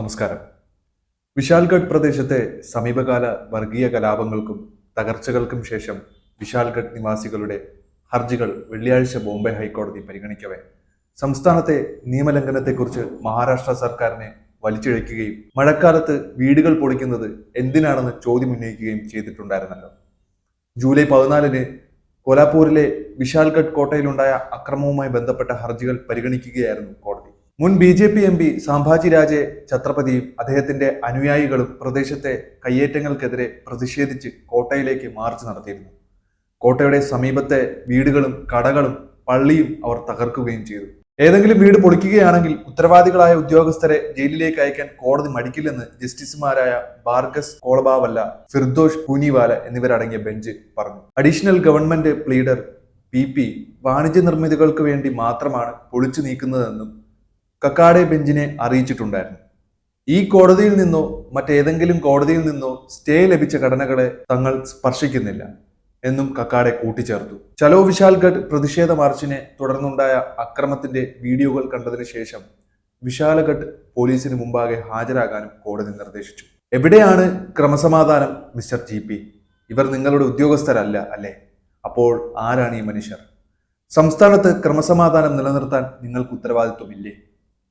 നമസ്കാരം. വിശാൽഗഡ് പ്രദേശത്തെ സമീപകാല വർഗീയ കലാപങ്ങൾക്കും തകർച്ചകൾക്കും ശേഷം വിശാൽഗഡ് നിവാസികളുടെ ഹർജികൾ വെള്ളിയാഴ്ച ബോംബെ ഹൈക്കോടതി പരിഗണിക്കവേ. സംസ്ഥാനത്തെ നിയമലംഘനത്തെക്കുറിച്ച് മഹാരാഷ്ട്ര സർക്കാരിനെ വലിച്ചിഴയ്ക്കുകയും മഴക്കാലത്ത് വീടുകൾ പൊളിക്കുന്നത് എന്തിനാണെന്ന് ചോദ്യം ഉന്നയിക്കുകയും ചെയ്തിട്ടുണ്ടായിരുന്നല്ലോ. ജൂലൈ പതിനാലിന് കോലാപൂരിലെ വിശാൽഗഡ് കോട്ടയിലുണ്ടായ അക്രമവുമായി ബന്ധപ്പെട്ട ഹർജികൾ പരിഗണിക്കുകയായിരുന്നു കോടതി. മുൻ B J P M P Sambhaji Raje ഛത്രപതിയും അദ്ദേഹത്തിന്റെ അനുയായികളും പ്രദേശത്തെ കയ്യേറ്റങ്ങൾക്കെതിരെ പ്രതിഷേധിച്ച് കോട്ടയിലേക്ക് മാർച്ച് നടത്തിയിരുന്നു. കോട്ടയുടെ സമീപത്തെ വീടുകളും കടകളും പള്ളിയും അവർ തകർക്കുകയും ചെയ്തു. ഏതെങ്കിലും വീട് പൊളിക്കുകയാണെങ്കിൽ ഉത്തരവാദികളായ ഉദ്യോഗസ്ഥരെ ജയിലിലേക്ക് അയക്കാൻ കോടതി മടിക്കില്ലെന്ന് ജസ്റ്റിസുമാരായ ബാർഗസ് കോളബാവല്ല ഫിർദോഷ് പൂനിവാല എന്നിവരടങ്ങിയ ബെഞ്ച് പറഞ്ഞു. Additional government pleader P P വാണിജ്യ നിർമ്മിതികൾക്ക് വേണ്ടി മാത്രമാണ് പൊളിച്ചു നീക്കുന്നതെന്നും കക്കാടെ ബെഞ്ചിനെ അറിയിച്ചിട്ടുണ്ടായിരുന്നു. ഈ കോടതിയിൽ നിന്നോ മറ്റേതെങ്കിലും കോടതിയിൽ നിന്നോ സ്റ്റേ ലഭിച്ച ഘടനകളെ തങ്ങൾ സ്പർശിക്കുന്നില്ല എന്നും കക്കാടെ കൂട്ടിച്ചേർത്തു. ചലോ വിശാൽഗഡ് പ്രതിഷേധ മാർച്ചിനെ തുടർന്നുണ്ടായ അക്രമത്തിന്റെ വീഡിയോകൾ കണ്ടതിന് ശേഷം വിശാലഗഡ് പോലീസിന് മുമ്പാകെ ഹാജരാകാനും കോടതി നിർദ്ദേശിച്ചു. എവിടെയാണ് ക്രമസമാധാനം മിസ്റ്റർ ജി പി? ഇവർ നിങ്ങളുടെ ഉദ്യോഗസ്ഥരല്ല അല്ലേ? അപ്പോൾ ആരാണ് ഈ മനുഷ്യർ? സംസ്ഥാനത്ത് ക്രമസമാധാനം നിലനിർത്താൻ നിങ്ങൾക്ക് ഉത്തരവാദിത്വമില്ലേ?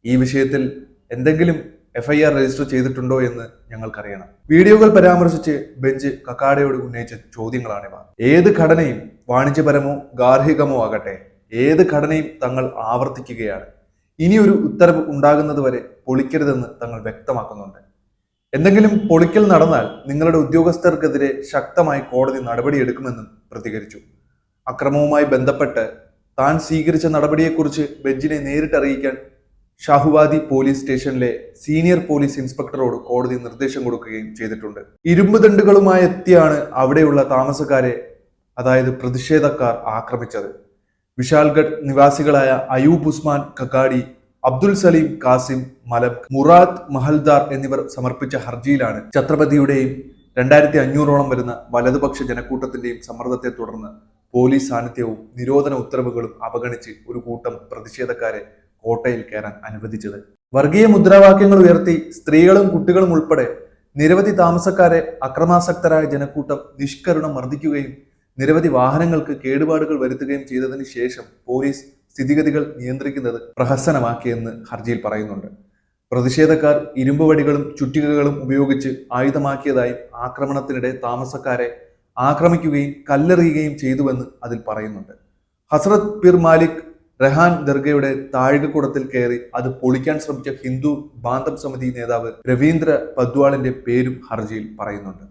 ഈ വിഷയത്തിൽ എന്തെങ്കിലും എഫ്ഐആർ രജിസ്റ്റർ ചെയ്തിട്ടുണ്ടോ എന്ന് ഞങ്ങൾക്കറിയണം. വീഡിയോകൾ പരാമർശിച്ച് ബെഞ്ച് കക്കാടയോട് ഉന്നയിച്ച ചോദ്യങ്ങളാണിവ. ഏത് ഘടനയും വാണിജ്യപരമോ ഗാർഹികമോ ആകട്ടെ ഏത് ഘടനയും തങ്ങൾ ആവർത്തിക്കുകയാണ്. ഇനിയൊരു ഉത്തരവ് ഉണ്ടാകുന്നത് വരെ പൊളിക്കരുതെന്ന് തങ്ങൾ വ്യക്തമാക്കുന്നുണ്ട്. എന്തെങ്കിലും പൊളിക്കൽ നടന്നാൽ നിങ്ങളുടെ ഉദ്യോഗസ്ഥർക്കെതിരെ ശക്തമായി കോടതി നടപടിയെടുക്കുമെന്നും പ്രതികരിച്ചു. അക്രമവുമായി ബന്ധപ്പെട്ട് താൻ സ്വീകരിച്ച നടപടിയെക്കുറിച്ച് ബെഞ്ചിനെ നേരിട്ട് അറിയിക്കാൻ ഷാഹുവാദി പോലീസ് സ്റ്റേഷനിലെ സീനിയർ പോലീസ് ഇൻസ്പെക്ടറോട് കോടതി നിർദ്ദേശം കൊടുക്കുകയും ചെയ്തിട്ടുണ്ട്. ഇരുമ്പ് ദണ്ടുകളുമായി എത്തിയാണ് അവിടെയുള്ള താമസക്കാരെ അതായത് പ്രതിഷേധക്കാർ ആക്രമിച്ചത്. വിശാൽഗഡ് നിവാസികളായ അയൂബ് ഉസ്മാൻ കക്കാടി അബ്ദുൽ സലീം കാസിം മലം മുറാദ് മഹൽദാർ എന്നിവർ സമർപ്പിച്ച ഹർജിയിലാണ് ഛത്രപതിയുടെയും രണ്ടായിരത്തി അഞ്ഞൂറോളം വരുന്ന വലതുപക്ഷ ജനക്കൂട്ടത്തിന്റെയും സമ്മർദ്ദത്തെ തുടർന്ന് പോലീസ് സാന്നിധ്യവും നിരോധന ഉത്തരവുകളും അവഗണിച്ച് ഒരു കൂട്ടം പ്രതിഷേധക്കാരെ കോട്ടയിൽ കയറാൻ അനുവദിച്ചത്. വർഗീയ മുദ്രാവാക്യങ്ങൾ ഉയർത്തി സ്ത്രീകളും കുട്ടികളും ഉൾപ്പെടെ നിരവധി താമസക്കാരെ അക്രമാസക്തരായ ജനക്കൂട്ടം നിഷ്കരുണം മർദ്ദിക്കുകയും നിരവധി വാഹനങ്ങൾക്ക് കേടുപാടുകൾ വരുത്തുകയും ചെയ്തതിന് ശേഷം പോലീസ് സ്ഥിതിഗതികൾ നിയന്ത്രിക്കുന്നത് പ്രഹസനമാക്കിയെന്ന് ഹർജിയിൽ പറയുന്നുണ്ട്. പ്രതിഷേധക്കാർ ഇരുമ്പുവടികളും ചുറ്റികകളും ഉപയോഗിച്ച് ആയുധമാക്കിയതായും ആക്രമണത്തിനിടെ താമസക്കാരെ ആക്രമിക്കുകയും കല്ലെറിയുകയും ചെയ്തുവെന്ന് അതിൽ പറയുന്നുണ്ട്. ഹസ്രത് പിർ മാലിക് റഹാൻ ദർഗയുടെ താഴികക്കുടത്തിൽ കയറി അത് പൊളിക്കാൻ ശ്രമിച്ച ഹിന്ദു ബാന്ധവ് സമിതി നേതാവ് രവീന്ദ്ര പദ്വാളിന്റെ പേരും ഹർജിയിൽ പറയുന്നുണ്ട്.